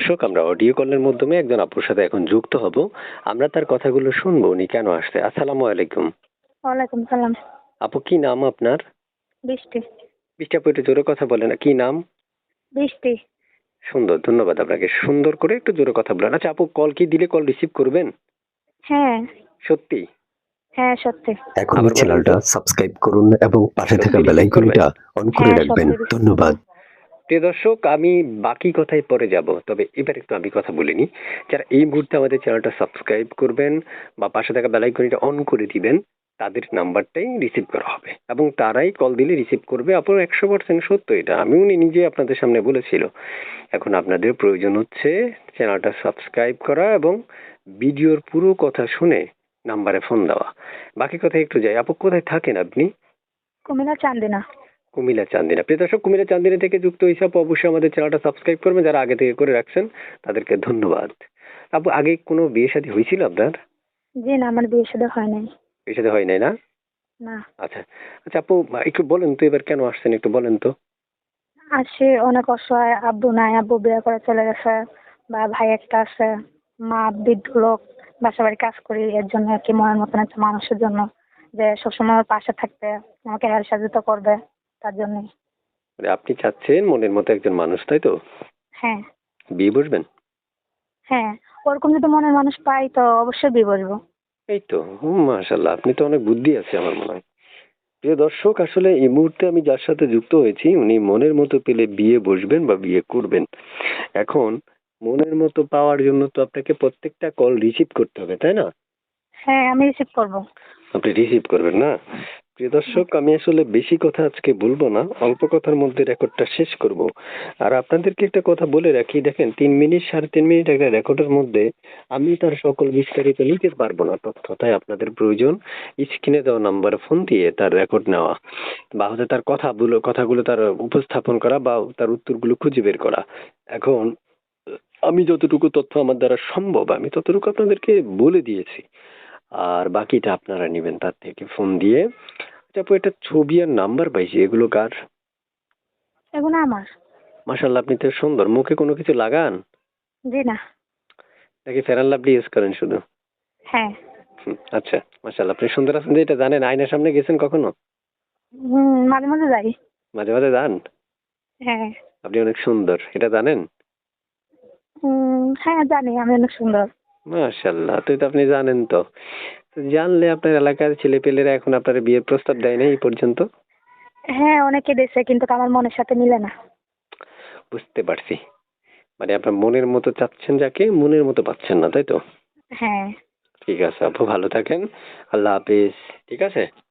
দর্শক আমরা অডিও কলের মাধ্যমে একজন আপুর সাথে এখন যুক্ত হব। আমরা তার কথাগুলো শুনব উনি কেন আসছে? আসসালামু আলাইকুম। ওয়ালাইকুম সালাম। আপু কি নাম আপনার? বৃষ্টি। বৃষ্টি আপু একটু জোরে কথা বলেন। কি নাম? বৃষ্টি। সুন্দর ধন্যবাদ আপনাকে। সুন্দর করে একটু জোরে কথা বলেন। আচ্ছা আপু কল কি দিলে কল রিসিভ করবেন? হ্যাঁ। সত্যি? হ্যাঁ সত্যি। এখন চ্যানেলটা সাবস্ক্রাইব করুন এবং পাশে থাকা বেল আইকনটা অন করে হ্যাঁ, রাখবেন। ধন্যবাদ। প্রিয় দর্শক, আমি বাকি কথায় পরে যাব, তবে এবার একটু আমি কথা বলিনি যারা এই মুহূর্তে আমাদের চ্যানেলটা সাবস্ক্রাইব করবেন বা পাশে থাকা বেলাইকনটা অন করে দিবেন, তাদের নাম্বারটাই রিসিভ করা হবে। এবং তারাই কল দিলে রিসিভ করবে আপনার একশো পার্সেন্ট সত্য এটা। আমি উনি নিজে আপনাদের সামনে বলেছিল। এখন আপনাদের প্রয়োজন হচ্ছে চ্যানেলটা সাবস্ক্রাইব করা এবং ভিডিওর পুরো কথা শুনে নাম্বারে ফোন দেওয়া। বাকি কথা একটু যাই। আপু, কোথায় থাকেন আপনি? কুমিল্লা চান্দিনা। কুমিল্লা চান্দিনা। প্রিয় দর্শক কুমিল্লা চান্দিনা থেকে যুক্ত আপু অবশ্যই আমাদের চ্যানেলটা সাবস্ক্রাইব করবেন। যারা আগে থেকে করে রাখছেন তাদেরকে ধন্যবাদ। আপু আগে কোনো বিয়ে শাদী হয়েছিল আপনার? জি না আমার বিয়ে সাথে হয় নাই। বিয়ে শাদী হয় নাই না? না। আচ্ছা আচ্ছা আপু একটু বলেন তো এবার কেন আসছেন একটু বলেন তো। আসে অনেক অসহায় আব্বু নাই আব্বু বিয়ে করে চলে গেছে বা ভাই একটা আছে মা বৃদ্ধ লোক বাসা বাড়ি কাজ করি এর জন্য আর কি মনের মতন একটা মানুষের জন্য যে সবসময় আমার পাশে থাকবে আমাকে হেল্প সাহায্য করবে। তার জন্য। মানে আপনি চাচ্ছেন মনের মতো একজন মানুষ তাই তো? হ্যাঁ। বিয়ে বসবেন? হ্যাঁ ওরকম যদি মনের মানুষ পাই তো অবশ্যই বিয়ে বসবো। এই তো মাশাল্লাহ আপনি তো অনেক বুদ্ধি আছে আমার মনে হয়। প্রিয় দর্শক আসলে এই মুহূর্তে আমি যার সাথে যুক্ত হয়েছি উনি মনের মতো পেলে বিয়ে বসবেন বা বিয়ে করবেন। এখন মনের মতো পাওয়ার জন্য তো আপনাকে প্রত্যেকটা কল রিসিভ করতে হবে তাই না? হ্যাঁ আমি রিসিভ করব। আপনি রিসিভ করবেন না? প্রিয় দর্শক, আমি আসলে বেশি কথা আজকে বলব না, অল্প কথার মধ্যে রেকর্ডটা শেষ করব। আর আপনাদেরকে একটা কথা বলে রাখি, দেখেন, তিন মিনিট, সাড়ে তিন মিনিট একটা রেকর্ডের মধ্যে আমি তার সকল বিস্তারিত নিতে পারব না তথ্য, তাই আপনাদের প্রয়োজন স্ক্রিনে দেওয়া নাম্বারে ফোন দিয়ে তার রেকর্ড নেওয়া বা হচ্ছে তার কথাগুলো কথাগুলো তার উপস্থাপন করা বা তার উত্তরগুলো খুঁজে বের করা। এখন, আমি যতটুকু তথ্য আমার দ্বারা সম্ভব, আমি ততটুকু আপনাদেরকে বলে দিয়েছি। আর বাকিটা আপনারা নেবেন তার থেকে ফোন দিয়ে। আচ্ছা আপু একটা ছবি আর নাম্বার পাইছি এগুলো কার? এগুলো আমার। মাসাল্লাহ আপনি তো সুন্দর। মুখে কোনো কিছু লাগান? জি না। নাকি ফেরান লাভলি ইউজ করেন শুধু? হ্যাঁ। আচ্ছা মাসাল্লাহ আপনি সুন্দর আছেন। যে এটা জানেন আয়নার সামনে গেছেন কখনো? মাঝে মাঝে যাই। মাঝে মাঝে যান? হ্যাঁ। আপনি অনেক সুন্দর। এটা জানেন? হুম হ্যাঁ জানি আমি অনেক সুন্দর। মাশাল্লাহ তুই তো আপনি জানেন তো। জানলে আপনার এলাকার ছেলেপেলেরা এখন আপনার বিয়ের প্রস্তাব দেয় না এই পর্যন্ত? হ্যাঁ অনেকে দিয়েছে কিন্তু আমার মনের সাথে মিলে না। বুঝতে পারছি। মানে আপনার মনের মতো চাচ্ছেন যাকে মনের মতো পাচ্ছেন না তাই তো? হ্যাঁ। ঠিক আছে আপু ভালো থাকেন। আল্লাহ হাফিজ ঠিক আছে?